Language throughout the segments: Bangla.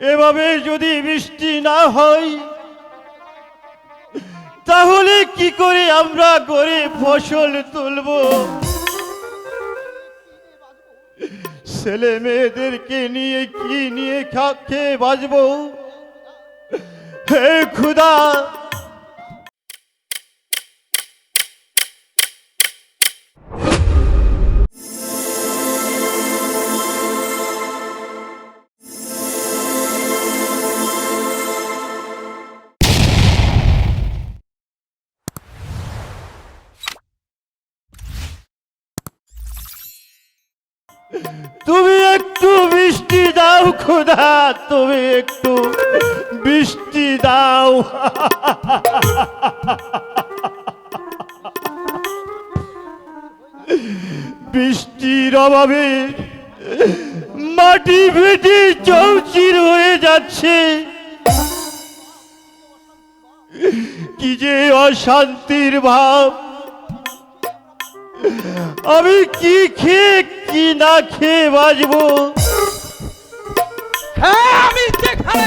এভাবে যদি বৃষ্টি না হয়, তাহলে কি করে আমরা করে ফসল তুলব? ছেলে মেয়েদেরকে নিয়ে কি নিয়ে খেয়ে বাঁচবো? হে খুদা! দাও বৃষ্টির অভাবে মাটি ফেটে চৌচির হয়ে যাচ্ছে। কি যে অশান্তির ভাব। আমি কি খেয়ে, কি না খেয়ে বাঁচবো? হ্যাঁ আমি যেখানে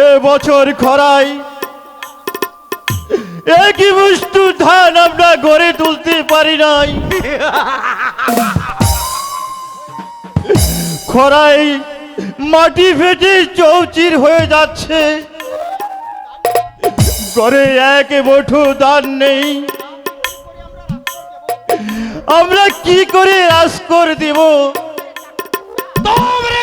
এ বছর খরাই একই বস্তু ধান আমরা গড়ে তুলতে পারি নাই? খরাই মাটি ফেটে চৌচির হয়ে যাচ্ছে। ঘরে এক বঠু ধান নেই। আমরা কি করে রাজ করে দিব? তোমরে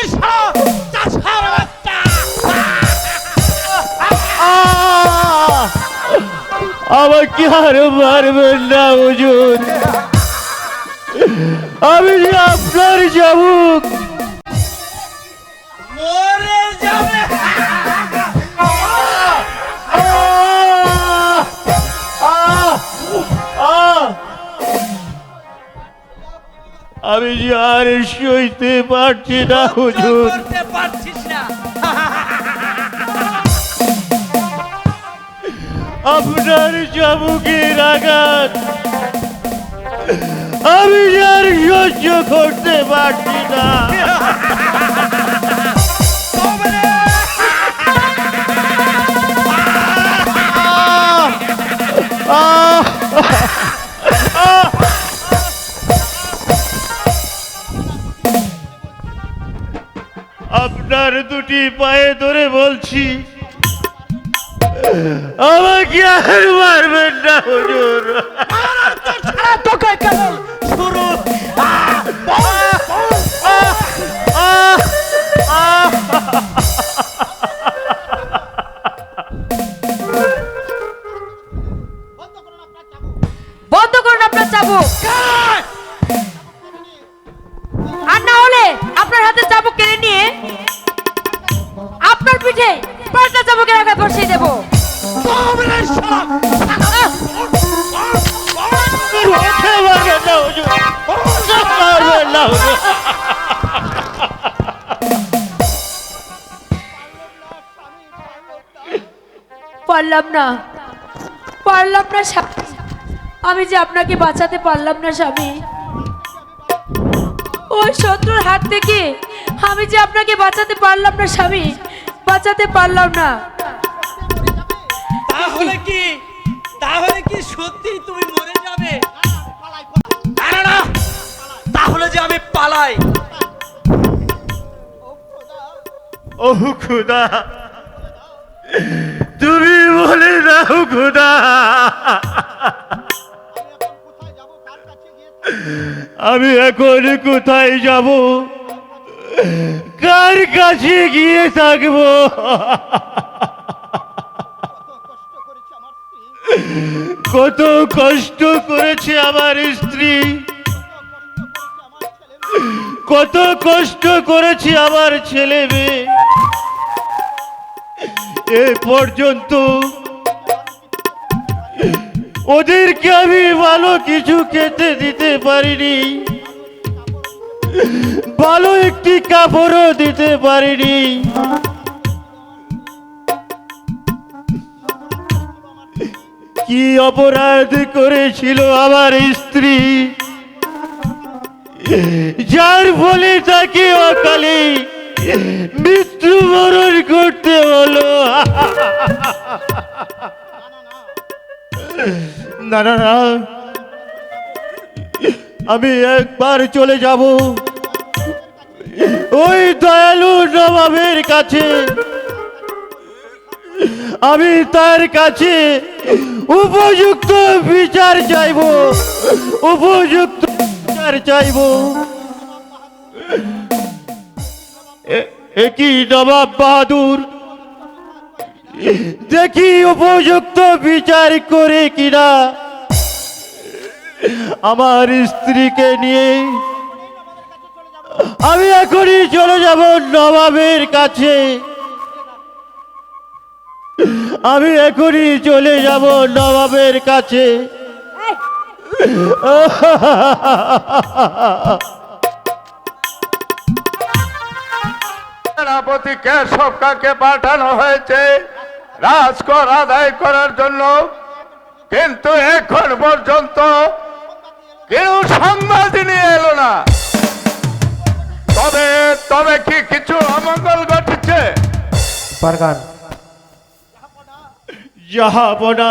আমাকে আর মারবেন না হুজুর? আমি যে আপনার যাবুক আমি যে আর সইতে পারছি না হুজুর। পারছিস না। আপনার চাবুকের আঘাত। আমি আর সহ্য করতে পারছি না। আপনার দুটি পায়ে ধরে বলছি আমাকে আর মারবেন না হুজুর তোকে কেবল শুরু আহ! আহ! বন্ধ পারলাম না। পারলাম না স্বামী। আমি যে আপনাকে বাঁচাতে পারলাম না স্বামী। ওই শত্রুর হাত থেকে আমি যে আপনাকে বাঁচাতে পারলাম না স্বামী বাঁচাতে পারলাম না। তাহলে কি? তাহলে কি সত্যি তুমি মরে যাবে? না, না, না। তাহলে যে আমি পালাই। ওহ খুদা। তুমি বলে দাও, খুদা। আমি এখন কোথায় যাব? কার কাছে গিয়ে থাকব? কত কষ্ট করেছে আমার স্ত্রী। কত কষ্ট করেছে আমার ছেলে মেয়ে। এ পর্যন্ত। ওদেরকে আমি ভালো কিছু খেতে দিতে পারিনি। ভালো একটি কাপড়ও দিতে পারিনি। কি অপরাধ করেছিল আমার স্ত্রী? যার ফলে তাকে অকালে মৃত্যুবরণ করতে হলো না না না। আমি একবার চলে যাব ওই দয়ালু নবাবের কাছে। আমি তার কাছে উপযুক্ত বিচার চাইব, উপযুক্ত বিচার চাইব। এ- এ কি নবাব বাহাদুর। দেখি উপযুক্ত বিচার করে কিনা। আমার স্ত্রীকে নিয়ে আমি এখনই চলে যাব নবাবের কাছে। আমি এখনই চলে যাব নবাবের কাছে। কেশব কাকে পাঠানো হয়েছে। রাজকর আদায় করার জন্য। কিন্তু এখন পর্যন্ত কেউ সংবাদ নিয়ে এলো না। তবে তবে কি কিছু অমঙ্গল ঘটেছে? পারগান যাহাবনা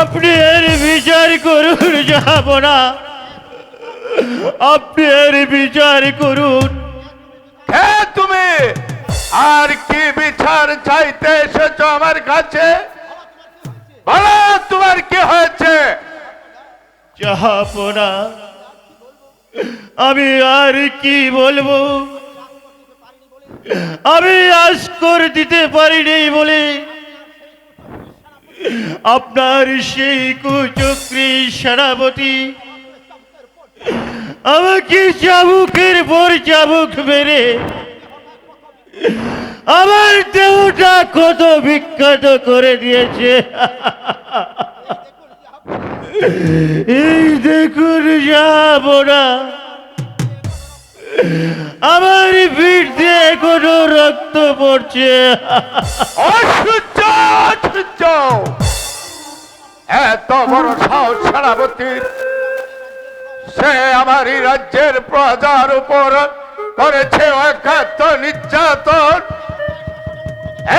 আপনি এর বিচার করুন যাহাবনা আপনি এর বিচার করুন। হে তুমি, আর কি বিচার চাইতে এসেছ আমার কাছে? বলো, তোমার কি হয়েছে? যাহাবনা আমি আর কি বলব? আমি আজ করে দিতে পারিনি বলে আপনার সেই কুচক্রী সেনাপতি আমাকে চাবুকের পর চাবুক মেরে। আমার দেহটা কত বিখ্যাত করে দিয়েছে। এই দেখুন যাব না আমার পিঠ দিয়ে রক্ত পড়ছে। অসহ্য অসহ্য এত বড় সাহস সেনাপতির সে আমার রাজ্যের প্রজার উপর করেছে অকাত নির্যাতন।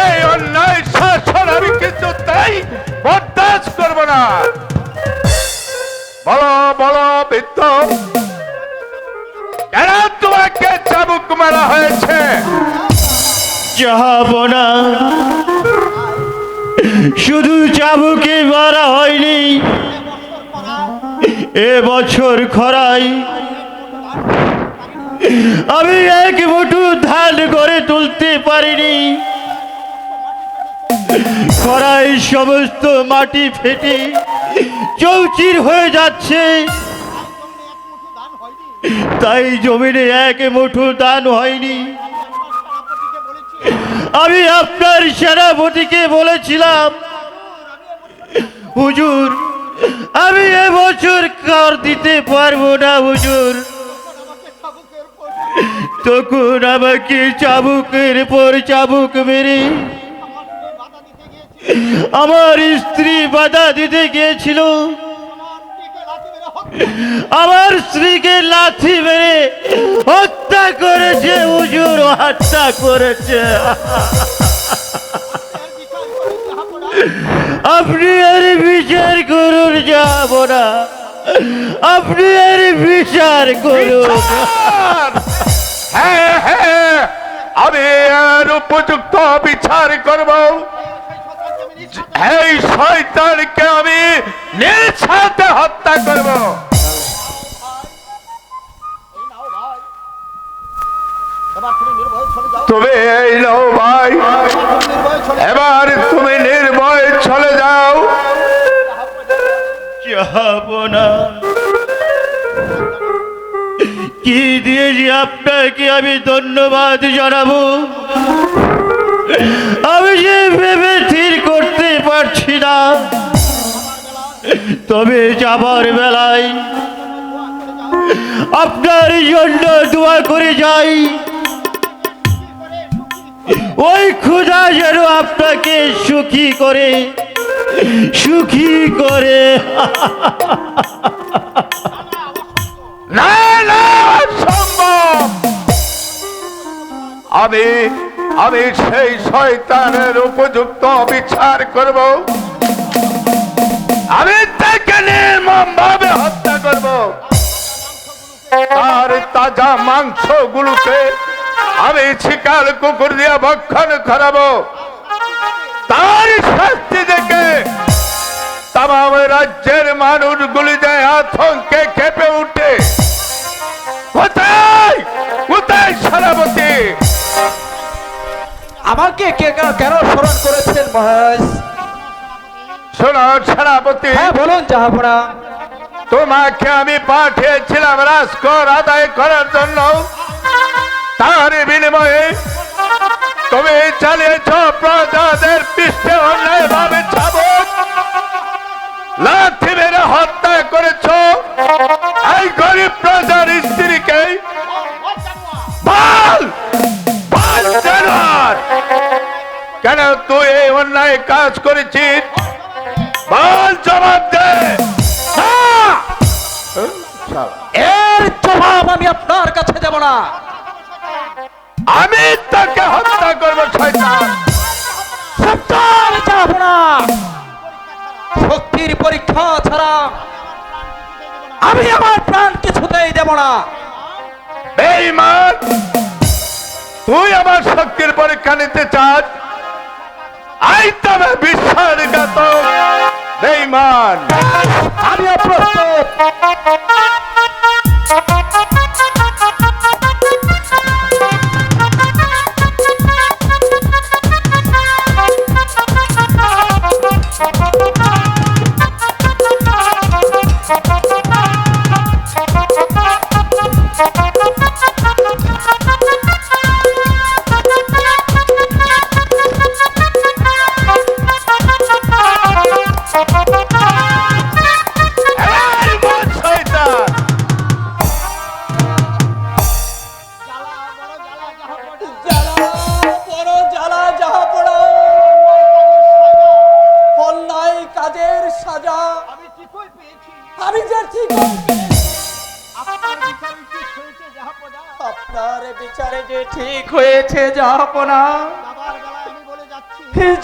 এই অন্যায় শাসন আমি কিছু তাই বরদাস্ত করব না। বলো বলো, বৃদ্ধ, কেন তোমাকে চাবুক মারা হয়েছে? যাব না শুধু চাবুকে মারা হয়নি এ বছর খরায় আমি এক মুঠু ধান করে তুলতে পারিনি। খরাই সমস্ত মাটি ফেটে চৌচির হয়ে যাচ্ছে। তাই জমিনে এক মুঠো দান হয়নি। আমি আপনার সেনাপতিকে বলেছিলাম, হুজুর আমি এবছর কর দিতে পারব না, হুজুর। তখন আমাকে চাবুকের পর চাবুক মেরে আমার স্ত্রী বাধা দিতে গিয়েছিল। আমার স্ত্রীকে লাথি মেরে হত্যা করেছে, হুজুর, হত্যা করেছে। আপনি আর বিচার করুন যাব না। আপনি আর বিচার করুন। হ্যাঁ হ্যাঁ আমি এর উপযুক্ত বিচার করব। এই শয়তানকে আমি নিজ হত্যা করব। তুমি এই নাও ভাই এবার না কি দিয়ে যে আপনাকে আমি ধন্যবাদ জানাব? আমি যে ভেবে স্থির করতে পারছি না। তবে যাবার বেলায় আপনার জন্য দোয়া করে যাই। ওই ক্ষুধা যেন আপনাকে সুখী করে সুখী করে। আমি আমি সেই শয়তানের উপযুক্ত বিচার করব। আমি তাকে নির্মম ভাবে হত্যা করব। তার তাজা মাংস গুলোকে আমি শিকার কুকুর দিয়ে ভক্ষণ করাবো। তার শাস্তি দেখে তাম রাজ্যের মানুষগুলি যে আতঙ্কে কেঁপে উঠে। কোথায়? কোথায় সেনাপতি? আমাকে কে কেন- স্মরণ করেছেন মহারাজ? শোনো সেনাপতি। হ্যাঁ বলুন জাহাপনা। তোমাকে আমি পাঠিয়েছিলাম রাজকর আদায় করার জন্য। তার বিনিময়ে তুমি চালিয়েছ প্রজাদের পৃষ্ঠে অন্যায় ভাবে ছাবক লাঠি মেরে হত্যা করেছ। এই গরিব প্রজার স্ত্রীকে কেন তুই এই অন্যায় কাজ করেছিস? বল জবাব দে! এর জবাব আমি আপনার কাছে দেব না। আমি হত্যা করব শয়তান। সত্তর জাহাপনা শক্তির পরীক্ষা ছাড়া আমি আমার প্রাণ কিছুতেই দেব না। বেঈমান তুই আমার শক্তির পরীক্ষা নিতে চাস? আই তবে বিশ্বাসঘাত বেঈমান। আমি প্রস্তুত। আপনার বিচার যে ঠিক হয়েছে জাহাপনা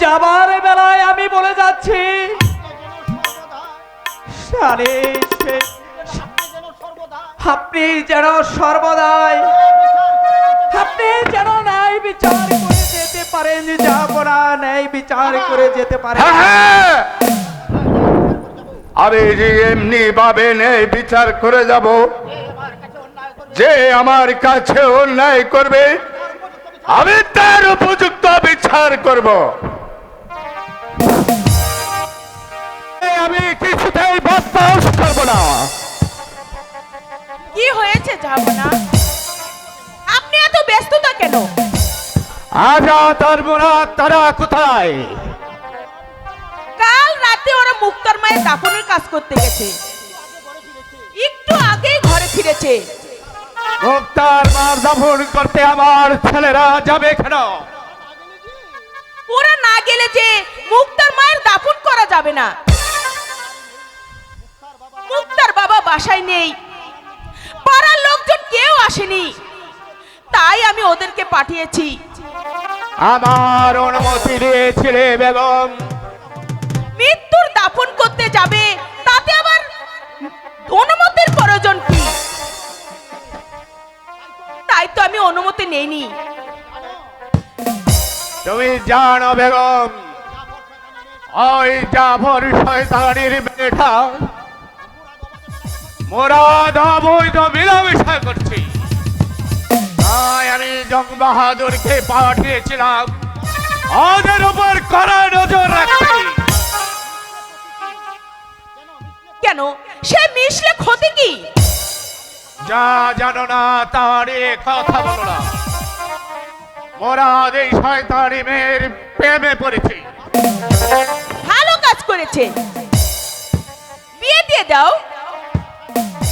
যাবার বেলায় আমি বলে যাচ্ছি আপনি যেন সর্বদাই আপনি যেন ন্যায় বিচার করে যেতে পারেন যাহাপনা ন্যায় বিচার করে যেতে পারেন হ্যাঁ, হ্যাঁ। আমি যে এমনি ভাবে নেই বিচার করে যাব। যে আমার কাছে অন্যায় করবে আমি তার উপযুক্ত বিচার করব। আমি কিছুতেই বদমাস করব না। কি হয়েছে যাব না? আপনি এত ব্যস্ততা কেন? আজা ধর্মরা তারা কোথায়? মুক্তার মায়ের দাফনের কাজ করতে গেছে। একটু আগেই ঘরে ফিরেছে। মুক্তার মার দাফন করতে আমার ছেলেরা যাবে কেন? ওরা না গেলে যে মুক্তার মায়ের দাফন করা যাবে না। মুক্তার বাবা বাসায় নেই। পাড়ার লোকজন কেউ আসেনি। তাই আমি ওদেরকে পাঠিয়েছি। আমার অনুমতি দিয়েছিলে বেগম মৃত্যুর দাফন করতে যাবে, তাতে আবার অনুমতির প্রয়োজন কি? তাই তো আমি অনুমতি নেইনি। তুমি জানো, বেগম, ওই জাফর শয়তানির বেটা মোরাদ অবৈধ মিলামেশা করছি। তাই আমি জং বাহাদুরকে পাঠিয়েছিলাম। ওদের উপর কড়া নজর রাখতে। কেন? সে মিশলে ক্ষতি কি? যা জানো না তার কথা বলো না। মোরাদ এই শয়তানি মেয়ের প্রেমে পড়েছে। ভালো কাজ করেছে। বিয়ে দিয়ে দাও।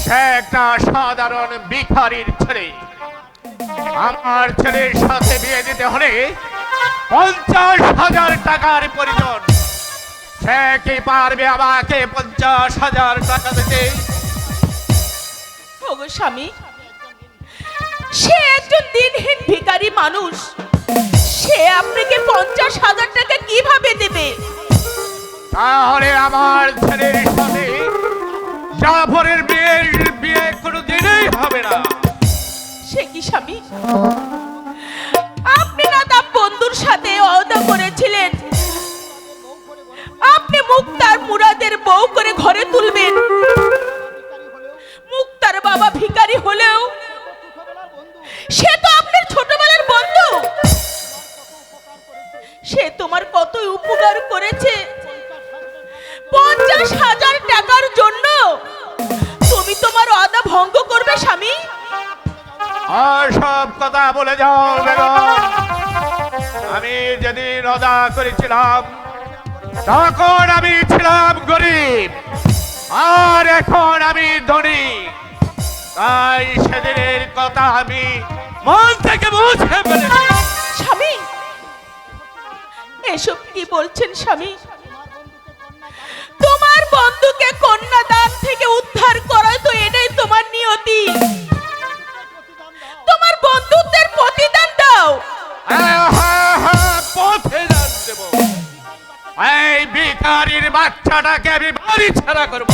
সে একটা সাধারণ ভিখারির ছেলে। আমার ছেলের সাথে বিয়ে দিতে হলে পঞ্চাশ হাজার টাকার প্রয়োজন। সে কি পারবে আমাকে পঞ্চাশ হাজার টাকা দিতে? ওগো স্বামী সে একজন দিনহীন ভিখারি মানুষ। সে আপনাকে পঞ্চাশ হাজার টাকা কীভাবে দেবে? তাহলে আমার ছেলের সাথে জাফরের বিয়ের বিয়ে কোনো দিনই হবে না। সে কি স্বামী? আপনি না তার বন্ধুর সাথে অদা করেছিলেন? আপনি মুক্তার মুরাদের বউ করে ঘরে তুলবেন। মুক্তার বাবা ভিকারি হলেও সে তো আপনার ছোটবেলার বন্ধু। সে তোমার কতই উপকার করেছে। পঞ্চাশ হাজার টাকার জন্য তুমি তোমার অদা ভঙ্গ করবে স্বামী। আর সব কথা বলে যাও আমি যেদিন অদা করেছিলাম তখন আমি ছিলাম গরিব আর এখন আমি ধনী। তাই সেদিনের কথা আমি মন থেকে ফেলেছি। স্বামী এসব কি বলছেন স্বামী? তোমার বন্ধুকে কন্যাদান থেকে উদ্ধার করা তো এটাই তোমার নিয়তি। তোমার বন্ধুত্বের প্রতিদান দাও। হ্যাঁ, হ্যাঁ, হ্যাঁ, পথে দান। এই ভিখারির বাচ্চাটাকে আমি বাড়ি ছাড়া করব।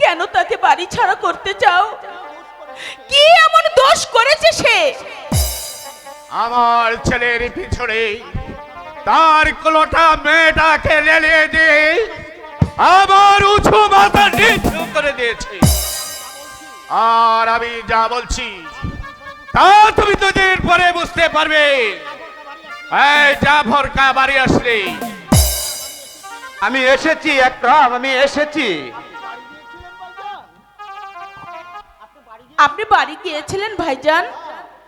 কেন তাকে বাড়ি ছাড়া করতে চাও? কি এমন দোষ করেছে সে? আমার ছেলের পিছনে তার কোলোটা মেয়েটাকে লেলিয়ে দিয়ে আবার উঁচু মাথা নিচু করে দিয়েছে। আর আমি যা বলছি তা তুমি দুদিন পরে বুঝতে পারবে। এই জাফর কা বাড়ি আসলে। আমি এসেছি একরাম আমি এসেছি। আপনি বাড়ি গিয়েছিলেন ভাইজান?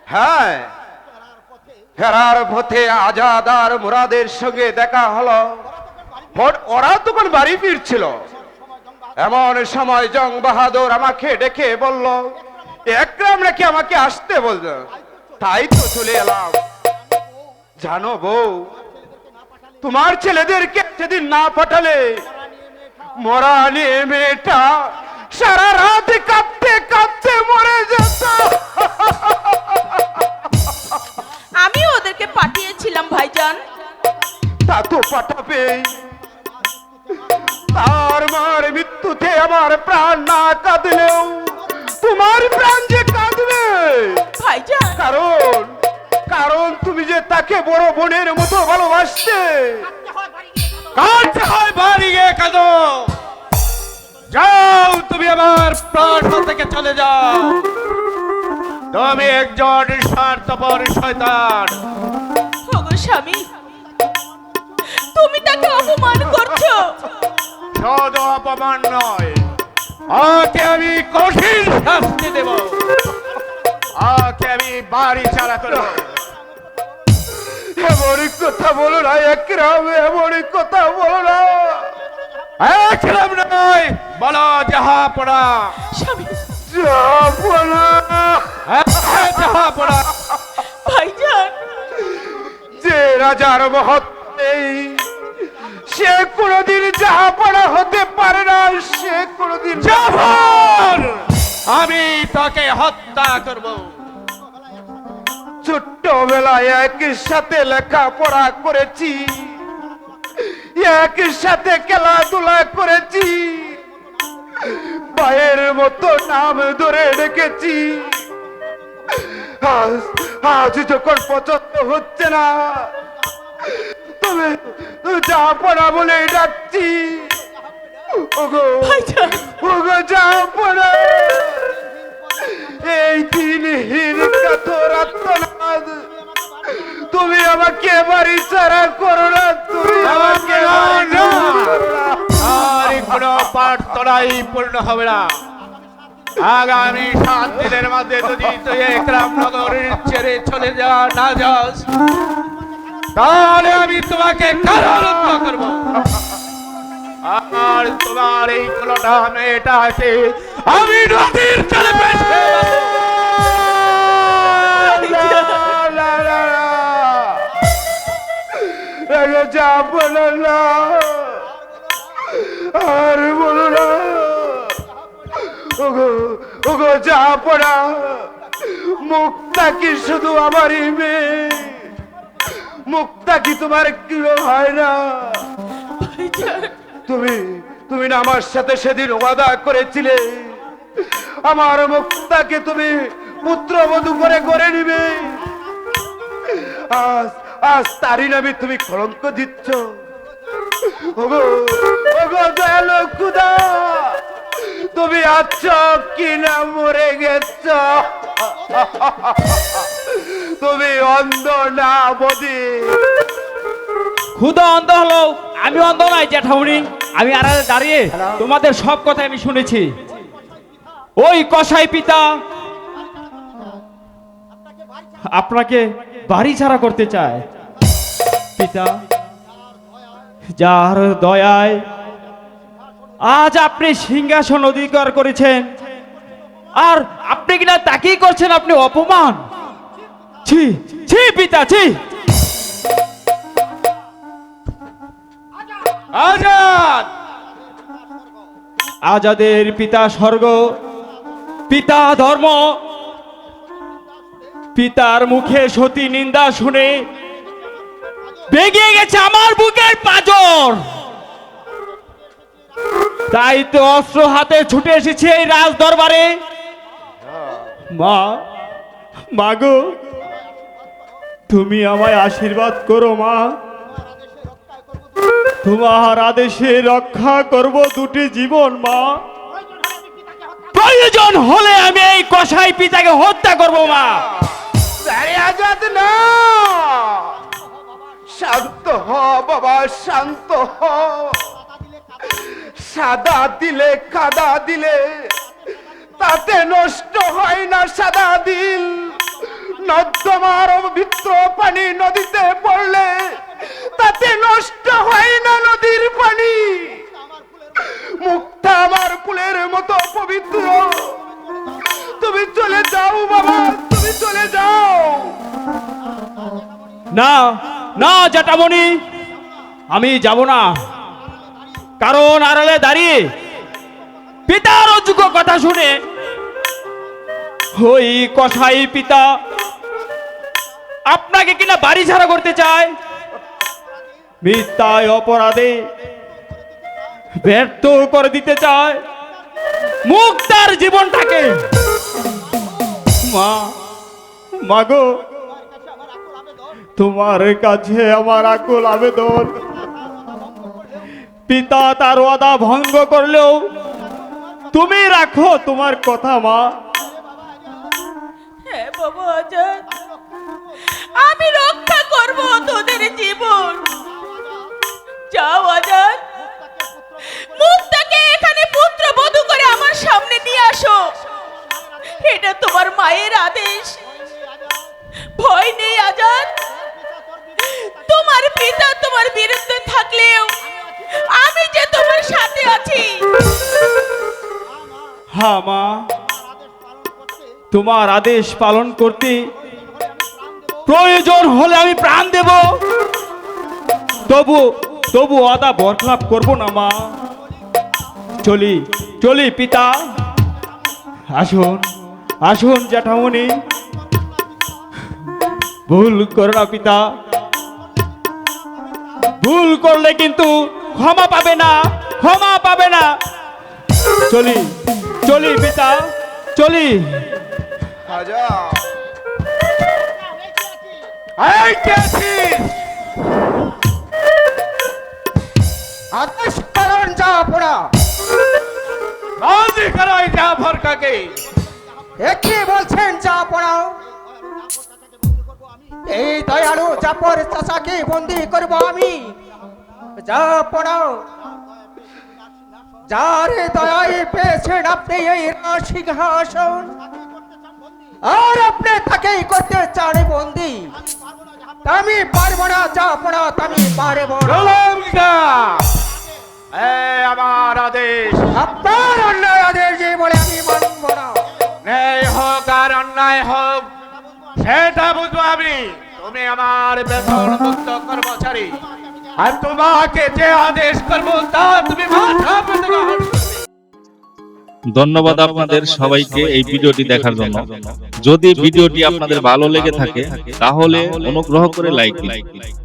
হ্যাঁ। ফেরার পথে আজাদ আর মুরাদের সঙ্গে দেখা হলো। ওর- ওরা তখন বাড়ি ফিরছিল। এমন সময় জং বাহাদুর আমাকে ডেকে বলল একরাম নাকি আমাকে আসতে বলল? তাই তো চলে এলাম। জানো বউ তোমার ছেলেদেরকে সেদিন না পাঠালে মরা নিয়ে মেয়েটা সারা রাত কাঁদতে কাঁদতে মরে যেত। আমি ওদেরকে পাঠিয়েছিলাম ভাইজান। তা তো পাঠাবে। তার মার মৃত্যুতে আমার প্রাণ না কাঁদলেও তোমার প্রাণ যে কাঁদবে। ভাইজান। কারণ কারণ তুমি যে তাকে বড় বোনের মতো ভালোবাসতে। কাঁদতে হয় বাড়ি গিয়ে কাঁদো। যাও তুমি আমার প্রাণ থেকে চলে যাও। তুমি একজন স্বার্থপর শয়তান। ওগো স্বামী তুমি তাকে অপমান করছ। শুধু অপমান নয় ওকে আমি কঠিন শাস্তি দেব। ওকে আমি বাড়ি ছাড়া করব। এমনই কথা বলো না একরাম এমনই কথা বলো না। একদম নয় বলো যাহা পড়া। স্বামী। যাব হ্যাঁ, যাহা পড়া। ভাইজান। যে রাজার মহৎ নেই সে কোনোদিন যাহা পড়া হতে পারে না সে কোনোদিন আমি তাকে হত্যা করব। ছোট্টবেলায় একই সাথে লেখাপড়া করেছি। একই সাথে খেলাধুলা করেছি। ভাইয়ের মতো নাম ধরে ডেকেছি। আজ আজ যখন পছন্দ হচ্ছে না তবে যা পড়া বলে ডাকছি। ওগো ওগো যা পড়া। এই দিনহীন আত্মনাদ। তুমি আমাকে বাড়ি ছাড়া করো না তুমি আমাকে। আর কোনো প্রার্থনাই পূর্ণ হবে না। আগামী সাত দিনের মধ্যে যদি তুই একরাম নগরের ছেড়ে চলে যা না যাস তাহলে আমি তোমাকে কারারুদ্ধ করব। আর তোমার এই কুলোটা মেয়েটাকে আমি নদীর যা বলো আর বলো না। ওগো ওগো যা পড়া। মুক্তা কি শুধু আমারই মেয়ে? মুক্তা কি তোমার কি হয় না? তুমি তুমি না আমার সাথে সেদিন ওয়াদা করেছিলে। আমার মুক্তাকে তুমি পুত্রবধূ করে গড়ে নিবে। আজ আজ তারই নামে তুমি কলঙ্ক দিচ্ছ। তুমি আছ কি না মরে গেছ? তুমি অন্ধ না বদি। খুদা অন্ধ হলো আমি অন্ধ নাই জ্যাঠামণি আমি আড়ালে দাঁড়িয়ে তোমাদের সব কথা আমি শুনেছি। ওই কসাই পিতা আপনাকে বাড়ি ছাড়া করতে চায়। পিতা যার দয়ায় আজ আপনি সিংহাসন অধিকার করেছেন। আর আপনি কিনা তাকেই করছেন আপনি অপমান। ছি ছি পিতা ছি। আজাদ! আজাদের পিতা স্বর্গ, পিতা ধর্ম, পিতার মুখে সতী নিন্দা শুনে বেগে গেছে আমার বুকের পাজর। তাই তো অস্ত্র হাতে ছুটে এসেছি এই রাজ দরবারে। মা মাগো তুমি আমায় আশীর্বাদ করো, মা। তোমার আদেশে রক্ষা করব দুটি জীবন, মা। প্রয়োজন হলে আমি এই কসাই পিতাকে হত্যা করব, মা। আজাদ, না। শান্ত হ, বাবা, শান্ত হ। সাদা দিলে কাদা দিলে, তাতে নষ্ট হয় না সাদা দিল। নর্দমার পানি নদীতে পড়লে তাতে নষ্ট হয় না নদীর পানি। আমার ফুলের মতো পবিত্র। তুমি চলে যাও বাবা, তুমি চলে যাও। না না জটামণি আমি যাব না। কারণ আড়ালে দাঁড়িয়ে পিতার অযোগ্য কথা শুনে ওই কসাই পিতা আপনাকে কিনা বাড়ি ছাড়া করতে চায়? মিথ্যায় অপরাধে ব্যর্থ করে দিতে চায়। মুক্তার জীবনটাকে। মা মাগো তোমার কাছে আমার আকুল আবেদন। পিতা তার ওয়াদা ভঙ্গ করলেও তুমি রাখো তোমার কথা, মা। বাবা মায়ের আদেশ। ভয় নেই আজাদ। তোমার পিতা তোমার বিরুদ্ধে থাকলেও আমি যে তোমার সাথে আছি হ্যাঁ মা, তোমার আদেশ পালন করতে প্রয়োজন হলে আমি প্রাণ দেব। তবু তবু আদা বরখলাপ করব না মা। চলি চলি পিতা। আসুন। আসুন জ্যাঠামণি। ভুল করো না পিতা। ভুল করলে কিন্তু ক্ষমা পাবে না ক্ষমা পাবে না। চলি চলি পিতা চলি? আদেশ পালন যা পড়া রাজি করাই জাফর কাকে একে বলছেন যা পড়াও? এই দয়ালু জাপর চাচাকে বন্দি করব আমি? যা পড়াও। যার দয়ায় পেয়েছেন আপনি এই সিংহাসন। আর আপনি তাকেই করতে চান বন্দি। আমি পারব না যা পড়া আমি পারব না। আমার আদেশ। আপনার অন্যায় আর হোক সেটা বুঝব আমি। তুমি আমার বেতন মুক্ত কর্মচারী। আর তোমাকে যে আদেশ করব, তা তুমি ধন্যবাদ আপনাদের সবাইকে এই ভিডিওটি দেখার জন্য। যদি ভিডিওটি আপনাদের ভালো লেগে থাকে, তাহলে অনুগ্রহ করে লাইক দিন,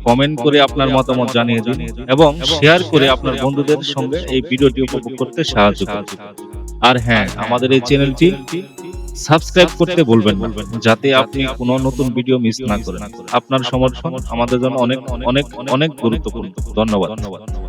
কমেন্ট করে আপনার মতামত জানিয়ে দিন, এবং শেয়ার করে আপনার বন্ধুদের সঙ্গে এই ভিডিওটি উপভোগ করতে সাহায্য করুন। আর হ্যাঁ আমাদের এই চ্যানেলটি সাবস্ক্রাইব করতে বলবেন না যাতে আপনি কোনো নতুন ভিডিও মিস না করেন। আপনার সমর্থন আমাদের জন্য অনেক অনেক অনেক গুরুত্বপূর্ণ। ধন্যবাদ। ধন্যবাদ।